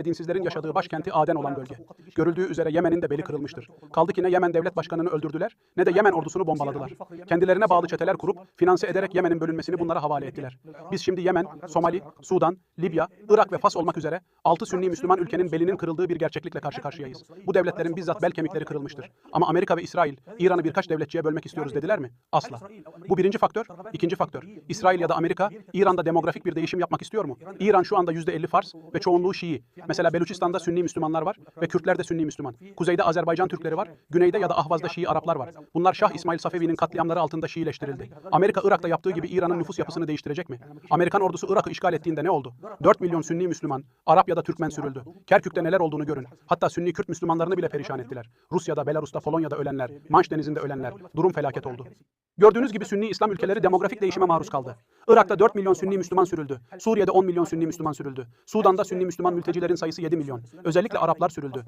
ve dinsizlerin yaşadığı başkenti Aden olan bölge. Görüldüğü üzere Yemen'in de beli kırılmıştır. Kaldı ki ne Yemen devlet başkanını öldürdüler ne de Yemen ordusunu bombaladılar. Kendilerine bağlı çeteler kurup finanse ederek Yemen'in bölünmesini bunlara havale ettiler. Biz şimdi Yemen, Somali, Sudan, Libya, Irak ve Fas olmak üzere 6 Sünni Müslüman ülkenin belinin kırıldığı bir gerçeklikle karşı karşıyayız. Bu devletlerin bizzat bel kemikleri kırılmıştır. Ama Amerika ve İsrail İran'ı birkaç devletçiye bölmek istiyoruz dediler mi? Asla. Bu birinci faktör. İkinci faktör. İsrail ya da Amerika İran'da demografik bir değişim yapmak istiyor mu? İran şu anda %50 Fars ve çoğunluğu Şii. Mesela Beluçistan'da Sünni Müslümanlar var ve Kürtler de Sünni Müslüman. Kuzeyde Azerbaycan Türkleri var, güneyde ya da Ahvaz'da Şii Araplar var. Bunlar Şah İsmail Safevi'nin katliamları altında Şiileştirildi. Amerika Irak'ta yaptığı gibi İran'ın nüfus yapısını değiştirecek mi? Amerikan ordusu Irak'ı işgal ettiğinde ne oldu? 4 milyon Sünni Müslüman, Arap ya da Türkmen sürüldü. Kerkük'te neler olduğunu görün. Hatta Sünni Kürt Müslümanlarını bile perişan ettiler. Rusya'da, Belarus'ta, Polonya'da ölenler, Manş Denizi'nde ölenler. Durum felaket oldu. Gördüğünüz gibi Sünni İslam ülkeleri demografik değişime maruz kaldı. Irak'ta 4 milyon Sünni Müslüman sürüldü. Suriye'de 10 milyon Sünni Müslüman sürüldü. Sudan'da Sünni Müslüman mültecilerin sayısı 7 milyon. Özellikle Araplar sürüldü.